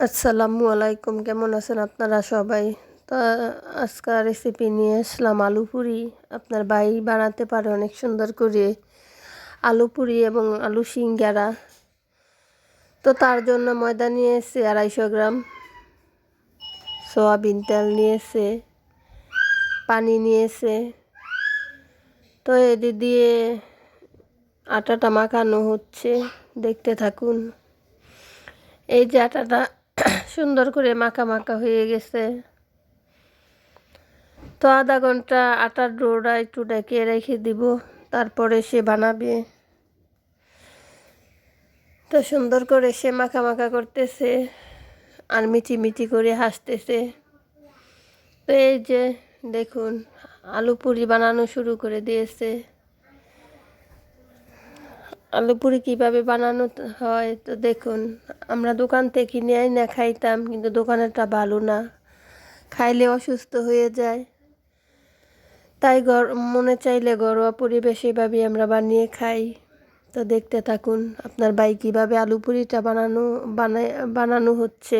আসসালামু আলাইকুম, কেমন আছেন আপনারা সবাই? তো আজকাল রেসিপি নিয়ে আসলাম আলু পুরি। আপনার ভাই বানাতে পারে অনেক সুন্দর করে আলু পুরি এবং আলু সিঙ্গারা। তো তার জন্য ময়দা নিয়ে এসে আড়াইশো গ্রাম। সোয়াবিন তেল নিয়েছে পানি নিয়েছে তো এদি দিয়ে আটাটা মাখানো হচ্ছে, দেখতে থাকুন। এই যে আটাটা সুন্দর করে মাখা মাখা হয়ে গেছে। তো আধা ঘণ্টা আটার ডোটা একটু ডেকে রেখে দিব, তারপরে সে বানাবে। তো সুন্দর করে সে মাখা মাখা করতেছে আর মিটি মিটি করে হাসতেছে। তো এই যে দেখুন, আলু পুরি বানানো শুরু করে দিয়েছে। আলু পুরি কীভাবে বানানো হয়, তো দেখুন, আমরা দোকান থেকে কিনে না খাইতাম, কিন্তু দোকানেরটা ভালো না। খাইলে অসুস্থ হয়ে যায়। তাই গর মনে চাইলে ঘরোয়া পরিবেশে এভাবে আমরা বানিয়ে খাই। তো দেখতে থাকুন, আপনার ভাই কীভাবে আলু পুরিটা বানানো, বানায়, বানানো হচ্ছে।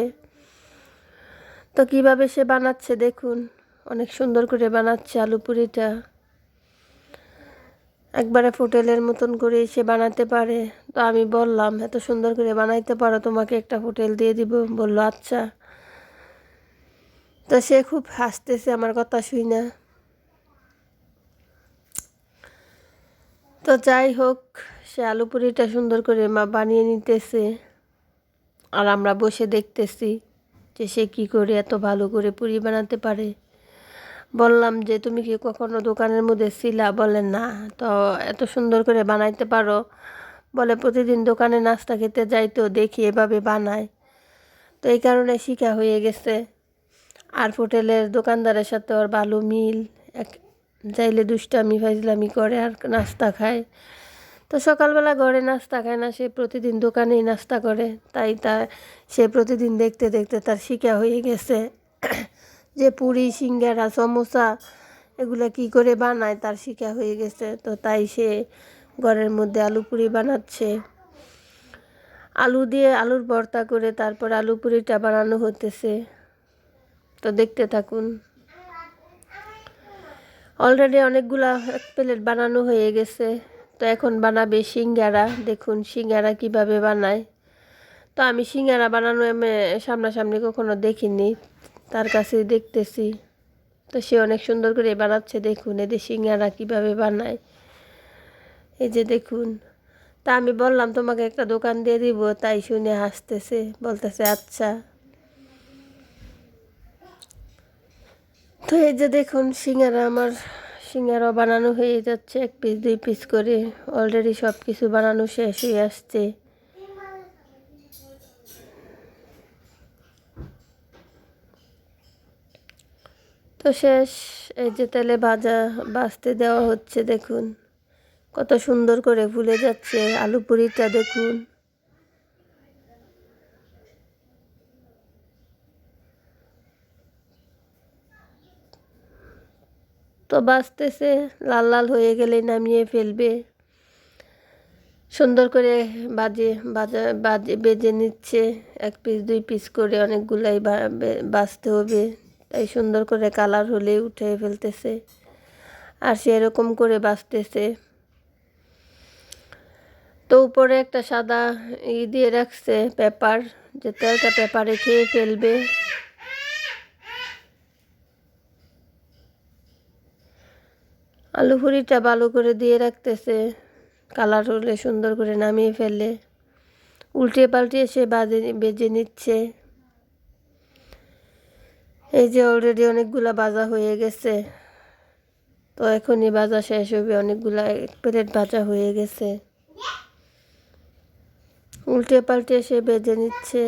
তো কীভাবে সে বানাচ্ছে, দেখুন, অনেক সুন্দর করে বানাচ্ছে আলু পুরিটা। একবারে ফুটেলের মতন করে সে বানাতে পারে। তো আমি বললাম, এত সুন্দর করে বানাইতে পারো, তোমাকে একটা হোটেল দিয়ে দিব। বলল আচ্ছা। তো সে খুব হাসতেছে, আমার কথা শুই না তো যাই হোক, সে আলু পুরিটা সুন্দর করে মা বানিয়ে নিতেছে। আর আমরা বসে দেখতেছি যে সে কী করে এত ভালো করে পুরি বানাতে পারে। বললাম যে, তুমি কি কখনো দোকানের মধ্যে ছিলা বলে, না। তো এত সুন্দর করে বানাইতে পারো। বলে, প্রতিদিন দোকানে নাস্তা খেতে যাই তো, দেখি এভাবে বানায়। তো এই কারণে শিখা হয়ে গেছে। আর হোটেলের দোকানদারের সাথে ওর ভালো মিল। এক যাইলে দুষ্টামি ফাইজলামি করে আর নাস্তা খায়। তো সকালবেলা ঘরে নাস্তা খায় না, সে প্রতিদিন দোকানেই নাস্তা করে। তাই তা, সে প্রতিদিন দেখতে দেখতে তার শিকা হয়ে গেছে। যে পুরি, সিঙ্গারা, সমোসা এগুলো কি করে বানায় তার শিকা হয়ে গেছে। তো তাই সে ঘরের মধ্যে আলু পুরি বানাচ্ছে। আলু দিয়ে আলুর ভর্তা করে তারপর আলু পুরিটা বানানো হতেছে। তো দেখতে থাকুন। অলরেডি অনেকগুলা এক প্লেট বানানো হয়ে গেছে। তো এখন বানাবে সিঙ্গারা। দেখুন সিঙ্গারা কীভাবে বানায়। তো আমি সিঙ্গারা বানানো সামনাসামনি কখনো দেখিনি। তার কাছে দেখতেছি। তো সে অনেক সুন্দর করে বানাচ্ছে, দেখুন এদের সিঙ্গারা কীভাবে বানায়। এই যে দেখুন। তা আমি বললাম, তোমাকে একটা দোকান দিয়ে দিব। তাই শুনে হাসতেছে, বলতেছে আচ্ছা। তো এই যে দেখুন, সিঙ্গারা আমার সিঙ্গারা বানানো হয়ে যাচ্ছে, এক পিস দুই পিস করে। অলরেডি সব কিছু বানানো শেষ হয়ে আসছে। তো শেষ, এই যে তেলে ভাজা বাঁচতে দেওয়া হচ্ছে, দেখুন। কত সুন্দর করে ফুলে যাচ্ছে আলু পুরিটা, দেখুন। তো বাঁচতেছে লাল লাল হয়ে গেলে নামিয়ে ফেলবে। সুন্দর করে বাজে, বাজা, বাজে, বেজে নিচ্ছে। এক পিস দুই পিস করে অনেকগুলাই বাঁচতে হবে। তাই সুন্দর করে কালার হলে উঠে ফেলতেছে। আর সে এরকম করে বাঁচতেছে। তো উপরে একটা সাদা ই দিয়ে রাখছে পেপার, যে তেলটা পেপারে খেয়ে ফেলবে। আলু ফুরিটা ভালো করে দিয়ে রাখতেছে। কালার হলে সুন্দর করে নামিয়ে ফেললে। উল্টে পাল্টে সে বাজে, বেজে নিচ্ছে। এই যে অলরেডি অনেকগুলা বাজা হয়ে গেছে। তো এখনই বাজা শেষ হবে, অনেকগুলা প্লেট ভাজা হয়ে গেছে। উল্টে পাল্টে সে বেজে নিচ্ছে।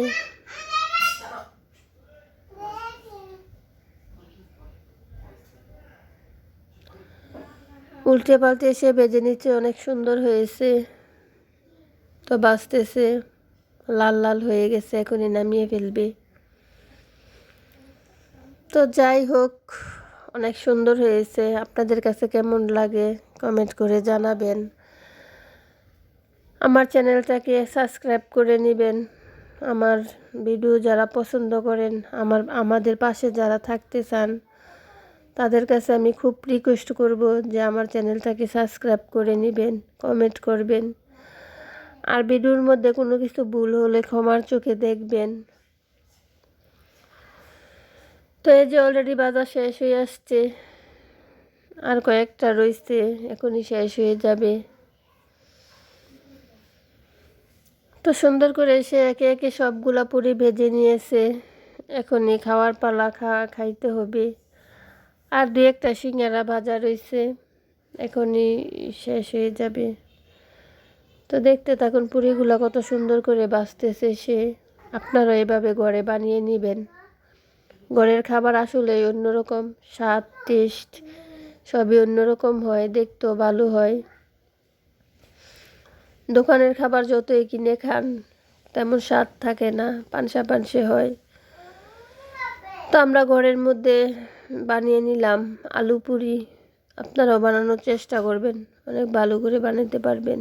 উল্টে পাল্টে সে বেজে নিচ্ছে, অনেক সুন্দর হয়েছে। তো বাঁচতেছে লাল লাল হয়ে গেছে, এখনই নামিয়ে ফেলবে। তো যাই হোক, অনেক সুন্দর হয়েছে। আপনাদের কাছে কেমন লাগে কমেন্ট করে জানাবেন। আমার চ্যানেলটাকে সাবস্ক্রাইব করে নেবেন। আমার ভিডিও যারা পছন্দ করেন, আমার, আমাদের পাশে যারা থাকতে চান, তাদের কাছে আমি খুব রিকোয়েস্ট করব যে আমার চ্যানেলটাকে সাবস্ক্রাইব করে নেবেন কমেন্ট করবেন। আর ভিডিওর মধ্যে কোনো কিছু ভুল হলে ক্ষমার চোখে দেখবেন। তো এই যে অলরেডি বাজার শেষ হয়ে আসছে, আর কয়েকটা রয়েছে, এখনই শেষ হয়ে যাবে। তো সুন্দর করে এসে একে একে সবগুলা পুরি ভেজে নিয়েছে। এখনই খাওয়ার পালা খাওয়া খাইতে হবে। আর দু একটা সিঙ্গারা ভাজা রয়েছে, এখনই শেষ হয়ে যাবে। তো দেখতে থাকুন পুরিগুলো কত সুন্দর করে বাঁচতেছে সে। আপনারা এভাবে ঘরে বানিয়ে নেবেন। ঘরের খাবার আসলে অন্যরকম, স্বাদ, টেস্ট সবই অন্যরকম হয়, দেখতেও ভালো হয়। দোকানের খাবার যতই কিনে খান, তেমন স্বাদ থাকে না, পানসা পানসে হয়। তো আমরা ঘরের মধ্যে বানিয়ে নিলাম আলু পুরি। আপনারাও বানানোর চেষ্টা করবেন, অনেক ভালো করে বানাতে পারবেন।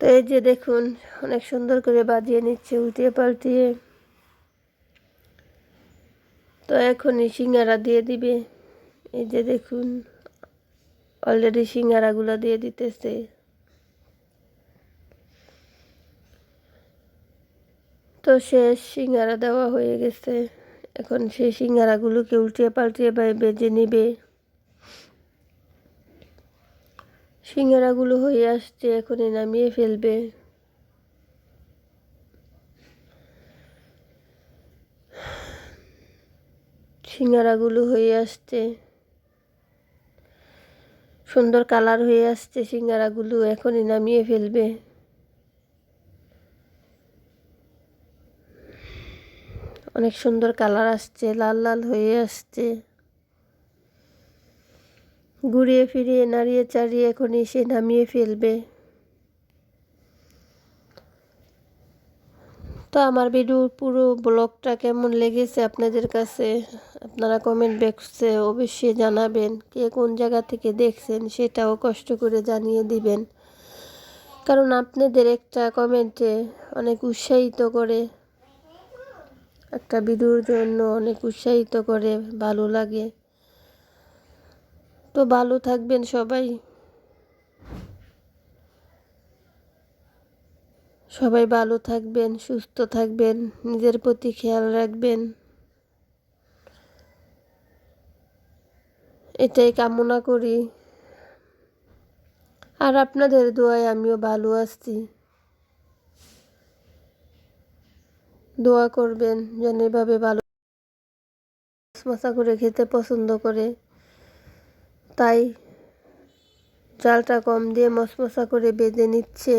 তো এই যে দেখুন, অনেক সুন্দর করে বাজিয়ে নিচ্ছে, উল্টিয়ে পাল্টিয়ে। তো এখনই সিঙ্গারা দিয়ে দিবে। এই যে দেখুন অলরেডি সিঙ্গারাগুলো দিয়ে দিতেছে। তো শেষ, সিঙ্গারা দেওয়া হয়ে গেছে। এখন সেই সিঙ্গারাগুলোকে উল্টিয়ে পাল্টিয়ে বেজে নেবে। সিঙ্গারাগুলো হয়ে আসছে, এখনই নামিয়ে ফেলবে। সিঙ্গারাগুলো হয়ে আসছে। সুন্দর কালার হয়ে আসছে সিঙ্গারাগুলো, এখনই নামিয়ে ফেলবে। অনেক সুন্দর কালার আসছে, লাল লাল হয়ে আসছে। ঘুরিয়ে ফিরিয়ে, নাড়িয়ে চাড়িয়ে এখনই সে নামিয়ে ফেলবে। তো আমার ভিডিওর পুরো ব্লগটা কেমন লেগেছে আপনাদের কাছে? আপনারা কমেন্ট বক্সে অবশ্যই জানাবেন কে কোন জায়গা থেকে দেখছেন সেটাও কষ্ট করে জানিয়ে দিবেন। কারণ আপনাদের একটা কমেন্টে অনেক উৎসাহিত করে, একটা ভিডিওর জন্য অনেক উৎসাহিত করে, ভালো লাগে। তো ভালো থাকবেন সবাই। সবাই ভালো থাকবেন, সুস্থ থাকবেন, নিজের প্রতি খেয়াল রাখবেন। এটাই কামনা করি। আর আপনাদের দোয়ায় আমিও ভালো আছি। দোয়া করবেন যেন এভাবে ভালো মশা করে খেতে পছন্দ করে। তাই চালটা কম দিয়ে মশমশা করে বেঁধে নিচ্ছে।